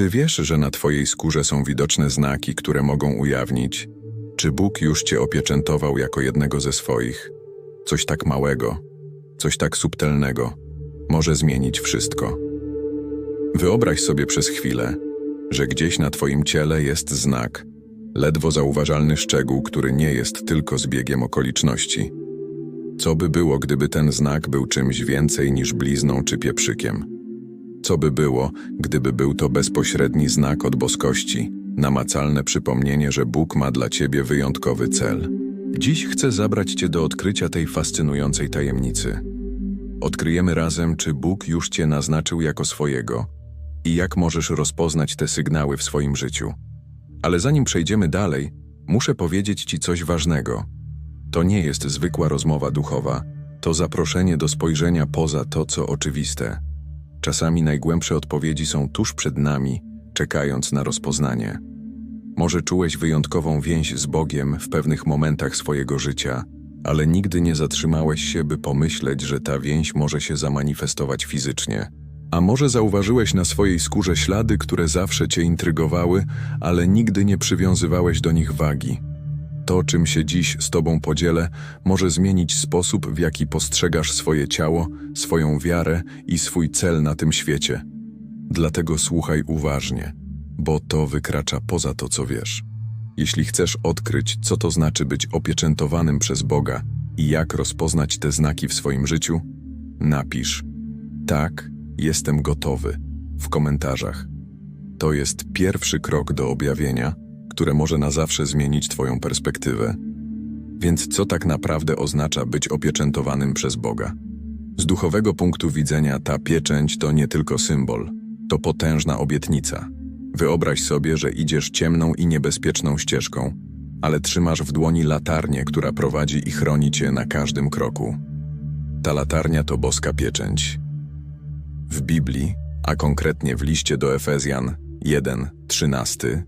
Czy wiesz, że na Twojej skórze są widoczne znaki, które mogą ujawnić, czy Bóg już Cię opieczętował jako jednego ze swoich? Coś tak małego, coś tak subtelnego może zmienić wszystko. Wyobraź sobie przez chwilę, że gdzieś na Twoim ciele jest znak, ledwo zauważalny szczegół, który nie jest tylko zbiegiem okoliczności. Co by było, gdyby ten znak był czymś więcej niż blizną czy pieprzykiem? Co by było, gdyby był to bezpośredni znak od boskości, namacalne przypomnienie, że Bóg ma dla ciebie wyjątkowy cel? Dziś chcę zabrać cię do odkrycia tej fascynującej tajemnicy. Odkryjemy razem, czy Bóg już cię naznaczył jako swojego i jak możesz rozpoznać te sygnały w swoim życiu. Ale zanim przejdziemy dalej, muszę powiedzieć ci coś ważnego. To nie jest zwykła rozmowa duchowa, to zaproszenie do spojrzenia poza to, co oczywiste. Czasami najgłębsze odpowiedzi są tuż przed nami, czekając na rozpoznanie. Może czułeś wyjątkową więź z Bogiem w pewnych momentach swojego życia, ale nigdy nie zatrzymałeś się, by pomyśleć, że ta więź może się zamanifestować fizycznie. A może zauważyłeś na swojej skórze ślady, które zawsze cię intrygowały, ale nigdy nie przywiązywałeś do nich wagi. To, czym się dziś z Tobą podzielę, może zmienić sposób, w jaki postrzegasz swoje ciało, swoją wiarę i swój cel na tym świecie. Dlatego słuchaj uważnie, bo to wykracza poza to, co wiesz. Jeśli chcesz odkryć, co to znaczy być opieczętowanym przez Boga i jak rozpoznać te znaki w swoim życiu, napisz: Tak, jestem gotowy w komentarzach. To jest pierwszy krok do objawienia, które może na zawsze zmienić Twoją perspektywę. Więc co tak naprawdę oznacza być opieczętowanym przez Boga? Z duchowego punktu widzenia ta pieczęć to nie tylko symbol, to potężna obietnica. Wyobraź sobie, że idziesz ciemną i niebezpieczną ścieżką, ale trzymasz w dłoni latarnię, która prowadzi i chroni cię na każdym kroku. Ta latarnia to boska pieczęć. W Biblii, a konkretnie w liście do Efezjan 1:13,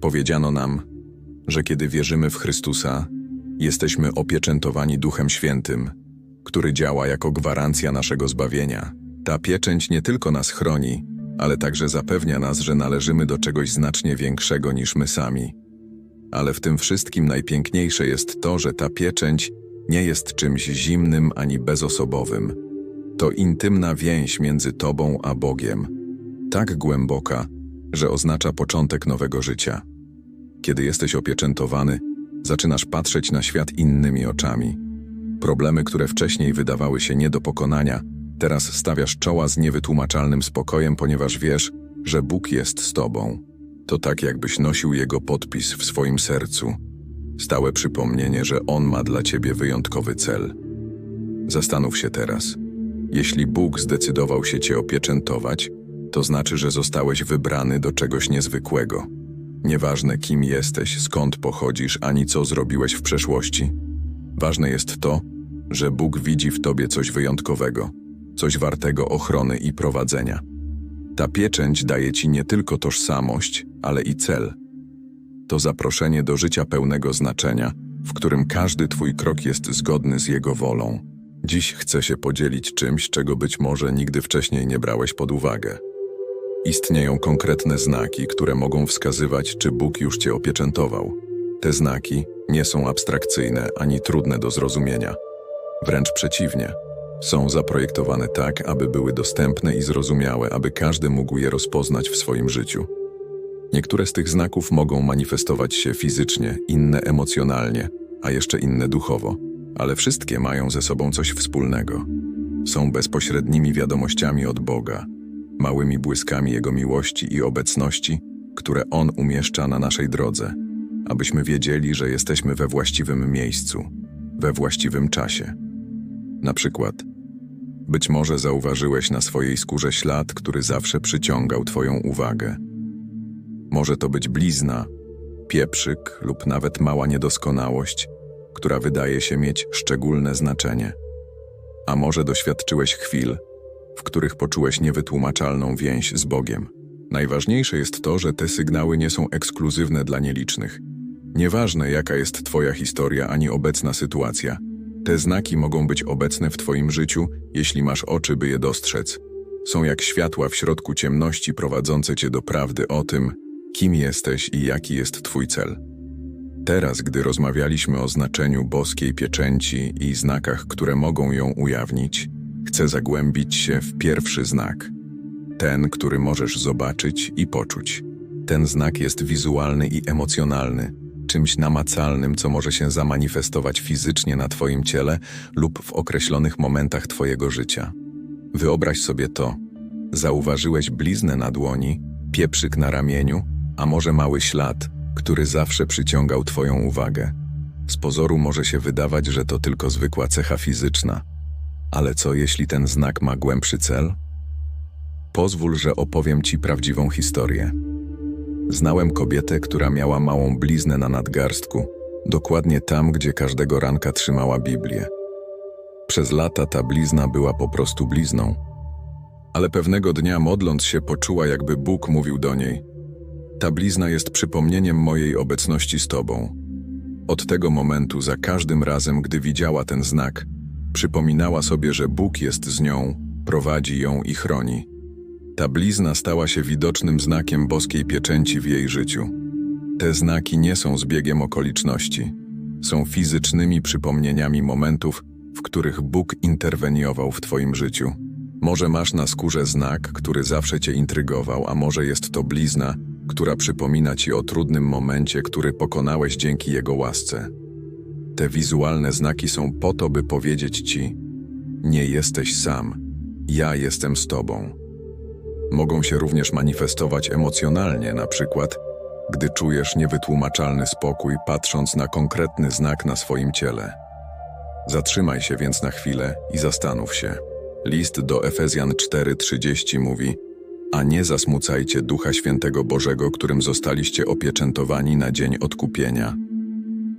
powiedziano nam, że kiedy wierzymy w Chrystusa, jesteśmy opieczętowani Duchem Świętym, który działa jako gwarancja naszego zbawienia. Ta pieczęć nie tylko nas chroni, ale także zapewnia nas, że należymy do czegoś znacznie większego niż my sami. Ale w tym wszystkim najpiękniejsze jest to, że ta pieczęć nie jest czymś zimnym ani bezosobowym. To intymna więź między Tobą a Bogiem, tak głęboka, że oznacza początek nowego życia. Kiedy jesteś opieczętowany, zaczynasz patrzeć na świat innymi oczami. Problemy, które wcześniej wydawały się nie do pokonania, teraz stawiasz czoła z niewytłumaczalnym spokojem, ponieważ wiesz, że Bóg jest z tobą. To tak, jakbyś nosił Jego podpis w swoim sercu. Stałe przypomnienie, że On ma dla ciebie wyjątkowy cel. Zastanów się teraz. Jeśli Bóg zdecydował się cię opieczętować, to znaczy, że zostałeś wybrany do czegoś niezwykłego. Nieważne kim jesteś, skąd pochodzisz, ani co zrobiłeś w przeszłości. Ważne jest to, że Bóg widzi w tobie coś wyjątkowego, coś wartego ochrony i prowadzenia. Ta pieczęć daje ci nie tylko tożsamość, ale i cel. To zaproszenie do życia pełnego znaczenia, w którym każdy twój krok jest zgodny z Jego wolą. Dziś chcę się podzielić czymś, czego być może nigdy wcześniej nie brałeś pod uwagę. Istnieją konkretne znaki, które mogą wskazywać, czy Bóg już cię opieczętował. Te znaki nie są abstrakcyjne ani trudne do zrozumienia. Wręcz przeciwnie. Są zaprojektowane tak, aby były dostępne i zrozumiałe, aby każdy mógł je rozpoznać w swoim życiu. Niektóre z tych znaków mogą manifestować się fizycznie, inne emocjonalnie, a jeszcze inne duchowo, ale wszystkie mają ze sobą coś wspólnego. Są bezpośrednimi wiadomościami od Boga, małymi błyskami Jego miłości i obecności, które On umieszcza na naszej drodze, abyśmy wiedzieli, że jesteśmy we właściwym miejscu, we właściwym czasie. Na przykład, być może zauważyłeś na swojej skórze ślad, który zawsze przyciągał Twoją uwagę. Może to być blizna, pieprzyk lub nawet mała niedoskonałość, która wydaje się mieć szczególne znaczenie. A może doświadczyłeś chwil, w których poczułeś niewytłumaczalną więź z Bogiem. Najważniejsze jest to, że te sygnały nie są ekskluzywne dla nielicznych. Nieważne, jaka jest Twoja historia ani obecna sytuacja, te znaki mogą być obecne w Twoim życiu, jeśli masz oczy, by je dostrzec. Są jak światła w środku ciemności prowadzące cię do prawdy o tym, kim jesteś i jaki jest twój cel. Teraz, gdy rozmawialiśmy o znaczeniu boskiej pieczęci i znakach, które mogą ją ujawnić, chcę zagłębić się w pierwszy znak. Ten, który możesz zobaczyć i poczuć. Ten znak jest wizualny i emocjonalny, czymś namacalnym, co może się zamanifestować fizycznie na Twoim ciele lub w określonych momentach Twojego życia. Wyobraź sobie to. Zauważyłeś bliznę na dłoni, pieprzyk na ramieniu, a może mały ślad, który zawsze przyciągał Twoją uwagę. Z pozoru może się wydawać, że to tylko zwykła cecha fizyczna. Ale co jeśli ten znak ma głębszy cel? Pozwól, że opowiem Ci prawdziwą historię. Znałem kobietę, która miała małą bliznę na nadgarstku, dokładnie tam, gdzie każdego ranka trzymała Biblię. Przez lata ta blizna była po prostu blizną. Ale pewnego dnia, modląc się, poczuła, jakby Bóg mówił do niej: Ta blizna jest przypomnieniem mojej obecności z Tobą. Od tego momentu, za każdym razem, gdy widziała ten znak, przypominała sobie, że Bóg jest z nią, prowadzi ją i chroni. Ta blizna stała się widocznym znakiem boskiej pieczęci w jej życiu. Te znaki nie są zbiegiem okoliczności. Są fizycznymi przypomnieniami momentów, w których Bóg interweniował w Twoim życiu. Może masz na skórze znak, który zawsze Cię intrygował, a może jest to blizna, która przypomina Ci o trudnym momencie, który pokonałeś dzięki Jego łasce. Te wizualne znaki są po to, by powiedzieć Ci: Nie jesteś sam, ja jestem z Tobą. Mogą się również manifestować emocjonalnie, na przykład gdy czujesz niewytłumaczalny spokój, patrząc na konkretny znak na swoim ciele. Zatrzymaj się więc na chwilę i zastanów się. List do Efezjan 4:30 mówi: A nie zasmucajcie Ducha Świętego Bożego, którym zostaliście opieczętowani na dzień odkupienia.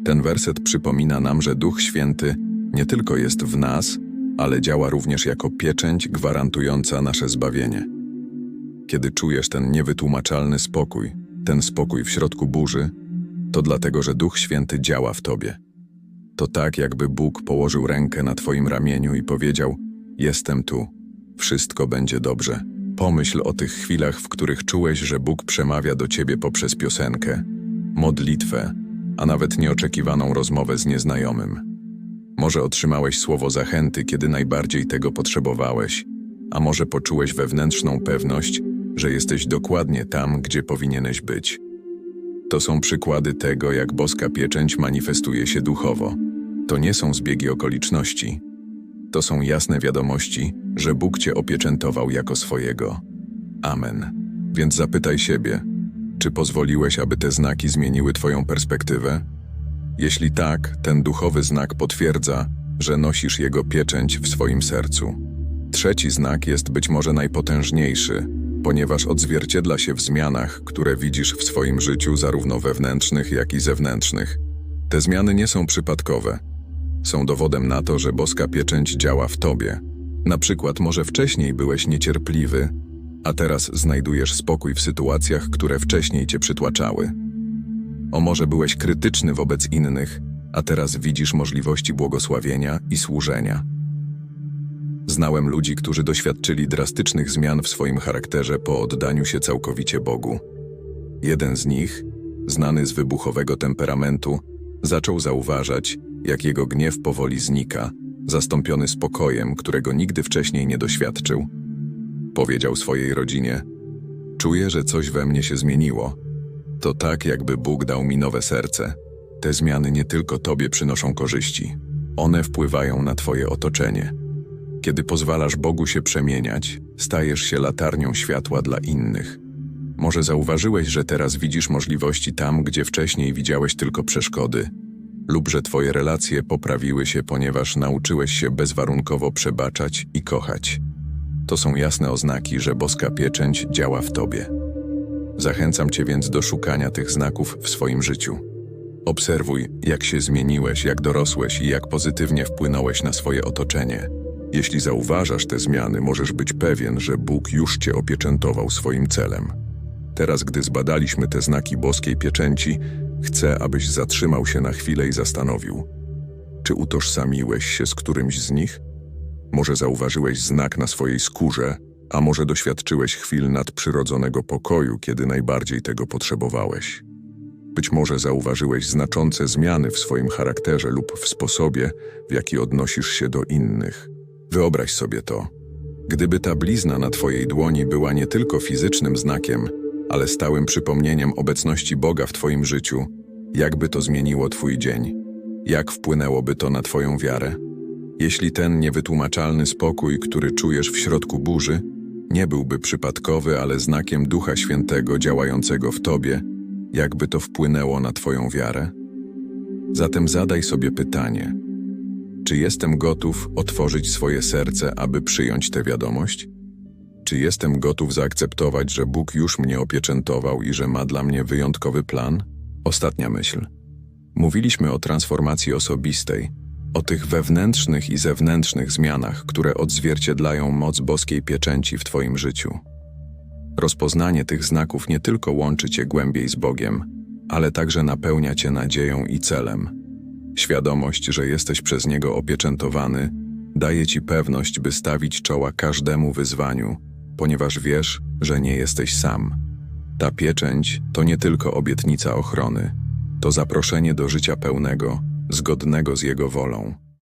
Ten werset przypomina nam, że Duch Święty nie tylko jest w nas, ale działa również jako pieczęć gwarantująca nasze zbawienie. Kiedy czujesz ten niewytłumaczalny spokój, ten spokój w środku burzy, to dlatego, że Duch Święty działa w tobie. To tak, jakby Bóg położył rękę na twoim ramieniu i powiedział: Jestem tu, wszystko będzie dobrze. Pomyśl o tych chwilach, w których czułeś, że Bóg przemawia do ciebie poprzez piosenkę, modlitwę, a nawet nieoczekiwaną rozmowę z nieznajomym. Może otrzymałeś słowo zachęty, kiedy najbardziej tego potrzebowałeś, a może poczułeś wewnętrzną pewność, że jesteś dokładnie tam, gdzie powinieneś być. To są przykłady tego, jak boska pieczęć manifestuje się duchowo. To nie są zbiegi okoliczności. To są jasne wiadomości, że Bóg cię opieczętował jako swojego. Amen. Więc zapytaj siebie, czy pozwoliłeś, aby te znaki zmieniły twoją perspektywę? Jeśli tak, ten duchowy znak potwierdza, że nosisz jego pieczęć w swoim sercu. Trzeci znak jest być może najpotężniejszy, ponieważ odzwierciedla się w zmianach, które widzisz w swoim życiu, zarówno wewnętrznych, jak i zewnętrznych. Te zmiany nie są przypadkowe. Są dowodem na to, że boska pieczęć działa w tobie. Na przykład, może wcześniej byłeś niecierpliwy, a teraz znajdujesz spokój w sytuacjach, które wcześniej cię przytłaczały. O może byłeś krytyczny wobec innych, a teraz widzisz możliwości błogosławienia i służenia. Znałem ludzi, którzy doświadczyli drastycznych zmian w swoim charakterze po oddaniu się całkowicie Bogu. Jeden z nich, znany z wybuchowego temperamentu, zaczął zauważać, jak jego gniew powoli znika, zastąpiony spokojem, którego nigdy wcześniej nie doświadczył. Powiedział swojej rodzinie: Czuję, że coś we mnie się zmieniło. To tak, jakby Bóg dał mi nowe serce. Te zmiany nie tylko tobie przynoszą korzyści, one wpływają na twoje otoczenie. Kiedy pozwalasz Bogu się przemieniać, stajesz się latarnią światła dla innych. Może zauważyłeś, że teraz widzisz możliwości tam, gdzie wcześniej widziałeś tylko przeszkody, lub że twoje relacje poprawiły się, ponieważ nauczyłeś się bezwarunkowo przebaczać i kochać. To są jasne oznaki, że boska pieczęć działa w tobie. Zachęcam cię więc do szukania tych znaków w swoim życiu. Obserwuj, jak się zmieniłeś, jak dorosłeś i jak pozytywnie wpłynąłeś na swoje otoczenie. Jeśli zauważasz te zmiany, możesz być pewien, że Bóg już cię opieczętował swoim celem. Teraz, gdy zbadaliśmy te znaki boskiej pieczęci, chcę, abyś zatrzymał się na chwilę i zastanowił. Czy utożsamiłeś się z którymś z nich? Może zauważyłeś znak na swojej skórze, A może doświadczyłeś chwil nadprzyrodzonego pokoju, kiedy najbardziej tego potrzebowałeś? Być może zauważyłeś znaczące zmiany w swoim charakterze lub w sposobie, w jaki odnosisz się do innych. Wyobraź sobie to. Gdyby ta blizna na Twojej dłoni była nie tylko fizycznym znakiem, ale stałym przypomnieniem obecności Boga w Twoim życiu, jakby to zmieniło Twój dzień? Jak wpłynęłoby to na Twoją wiarę? Jeśli ten niewytłumaczalny spokój, który czujesz w środku burzy, nie byłby przypadkowy, ale znakiem Ducha Świętego działającego w Tobie, jakby to wpłynęło na Twoją wiarę? Zatem zadaj sobie pytanie: czy jestem gotów otworzyć swoje serce, aby przyjąć tę wiadomość? Czy jestem gotów zaakceptować, że Bóg już mnie opieczętował i że ma dla mnie wyjątkowy plan? Ostatnia myśl. Mówiliśmy o transformacji osobistej, o tych wewnętrznych i zewnętrznych zmianach, które odzwierciedlają moc boskiej pieczęci w Twoim życiu. Rozpoznanie tych znaków nie tylko łączy Cię głębiej z Bogiem, ale także napełnia Cię nadzieją i celem. Świadomość, że jesteś przez Niego opieczętowany, daje Ci pewność, by stawić czoła każdemu wyzwaniu, ponieważ wiesz, że nie jesteś sam. Ta pieczęć to nie tylko obietnica ochrony, to zaproszenie do życia pełnego, zgodnego z Jego wolą.